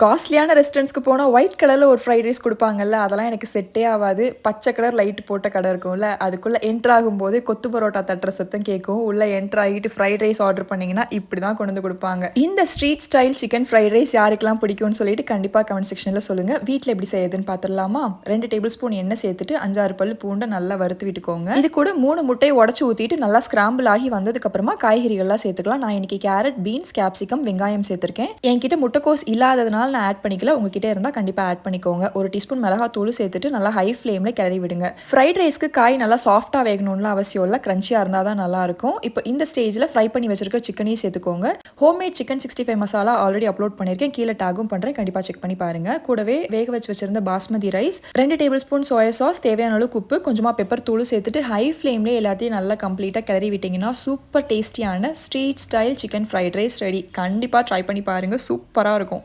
காஸ்ட்லியான ரெஸ்டாரண்ட்ஸ்க்கு போனால் ஒயிட் கலரில் ஒரு ஃப்ரைட் ரைஸ் கொடுப்பாங்கல்ல அதெல்லாம் எனக்கு செட்டே ஆகாது. பச்சை கலர் லைட் போட்ட கடை இருக்கும்ல அதுக்குள்ளே என்ட்ரு ஆகும்போது கொத்து பரோட்டா தட்டுற சத்தம் கேட்கும். உள்ளே என்ட்ரு ஆகிட்டு ஃப்ரைட் ரைஸ் ஆர்டர் பண்ணிங்கன்னா இப்படி தான் கொண்டு வந்து கொடுப்பாங்க. இந்த street style chicken fried rice யாருக்கெல்லாம் பிடிக்கும்னு சொல்லிட்டு கண்டிப்பாக கமெண்ட் செக்ஷனில் சொல்லுங்கள் வீட்டில் எப்படி செய்யுதுன்னு பார்த்துடலாமா ரெண்டு டேபிள் ஸ்பூன் எண்ணெய் சேர்த்துட்டு அஞ்சாறு பல் பூண்டை நல்லா வறுத்து விட்டுக்கோங்க. இது கூட மூணு முட்டையை உடச்சி ஊற்றிட்டு நல்லா ஸ்கிராம்பிள் ஆகி வந்ததுக்கப்புறமா காய்கறிகள்லாம் சேர்த்துக்கலாம். நான் இன்னைக்கு கேரட் பீன்ஸ் கேப்சிகம் வெங்காயம் சேர்த்துருக்கேன். என்கிட்ட முட்டைக்கோஸ் இல்லாததுனால நான் ஆட் பண்ணிக்கல உங்ககிட்ட இருந்தால் கண்டிப்பாக ஆட் பண்ணிக்கோங்க. ஒரு டீஸ்பூன் மிளகாத்தூள் சேர்த்துட்டு நல்லா ஹை ஃப்ளேமில் கிளறி விடுங்க. ஃப்ரைட் ரைஸ்க்கு காய் நல்லா சாஃப்டாக வேகணும்னு அவசியம் இல்லை க்ரன்ச்சியாக இருந்தால் தான் நல்லாயிருக்கும் இப்போ இந்த ஸ்டேஜில் ஃப்ரை பண்ணி வச்சிருக்க சிக்கனையும் சேர்த்துக்கோங்க. Homemade chicken sixty five masala already upload பண்ணியிருக்கேன் கீழே டேகும் பண்ணுறேன் கண்டிப்பாக செக் பண்ணி பாருங்க. கூடவே வேக வச்சு வச்சிருந்த பாஸ்மதி ரைஸ் ரெண்டு டேபிள் ஸ்பூன் சோயா சாஸ் தேவையான அளவுக்கு உப்பு கொஞ்சமாக பெப்பர் தூள் சேர்த்துட்டு ஹை ஃப்ளேம்லேயே எல்லாத்தையும் நல்லா கம்ப்ளீட்டாக கிளறி விட்டிங்கன்னா சூப்பர் டேஸ்டியான street style chicken fried rice ready கண்டிப்பாக ட்ரை பண்ணி பாருங்கள் சூப்பராக இருக்கும்.